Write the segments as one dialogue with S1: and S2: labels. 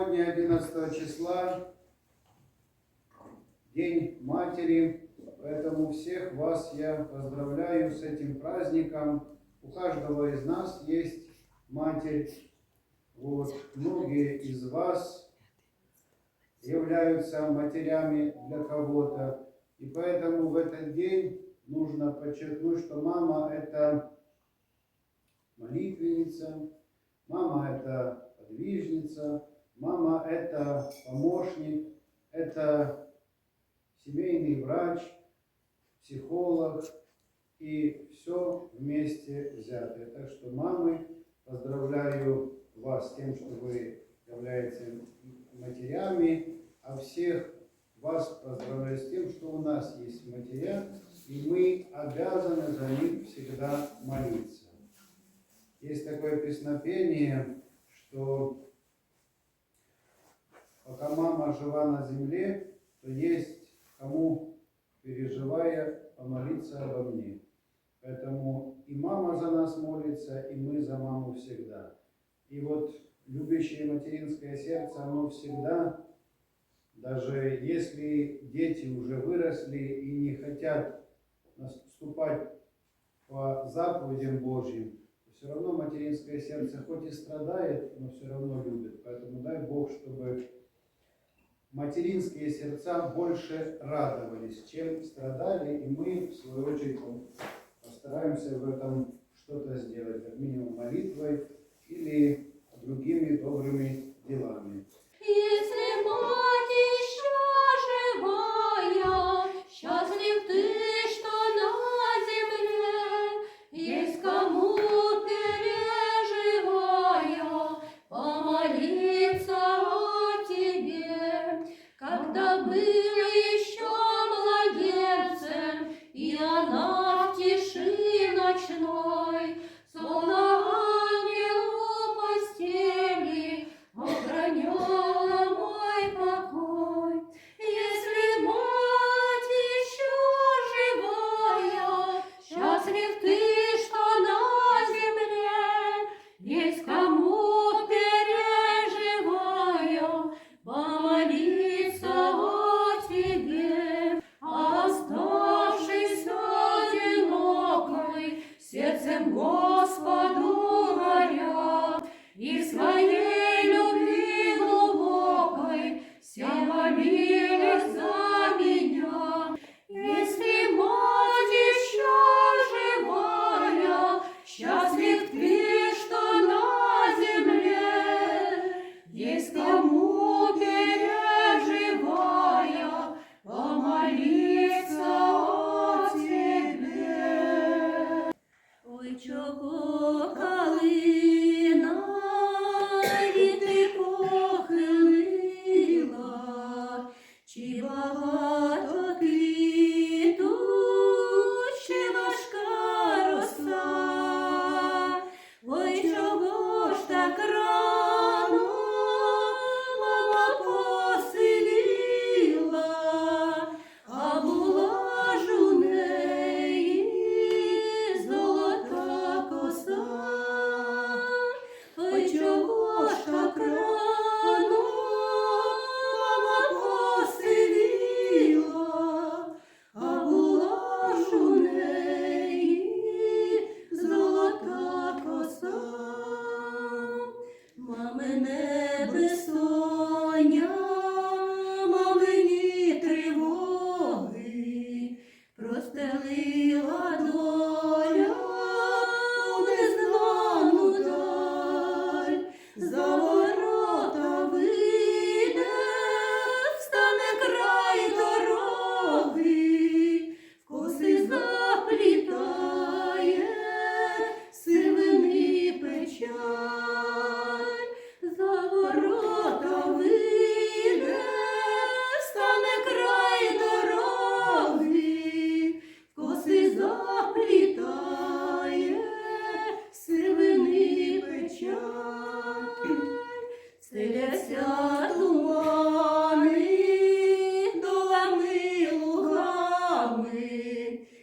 S1: Сегодня 11 числа, День Матери, поэтому всех вас я поздравляю с этим праздником. У каждого из нас есть Матерь. Вот. Многие из вас являются матерями для кого-то. И поэтому в этот день нужно подчеркнуть, что мама это молитвенница, мама это подвижница, мама это помощник, это семейный врач, психолог и все вместе взятое. Так что мамы, поздравляю вас с тем, что вы являетесь матерями, а всех вас поздравляю с тем, что у нас есть матеря, и мы обязаны за них всегда молиться. Есть такое песнопение, что мама жива на земле, то есть кому, переживая, помолиться обо мне. Поэтому и мама за нас молится, и мы за маму всегда. И вот любящее материнское сердце, оно всегда, даже если дети уже выросли и не хотят наступать по заповедям Божьим, все равно материнское сердце хоть и страдает, но все равно любит. Поэтому дай Бог, чтобы материнские сердца больше радовались, чем страдали, и мы, в свою очередь, постараемся в этом что-то сделать, как минимум молитвой или другими добрыми делами.
S2: Если есть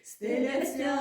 S2: Стеляться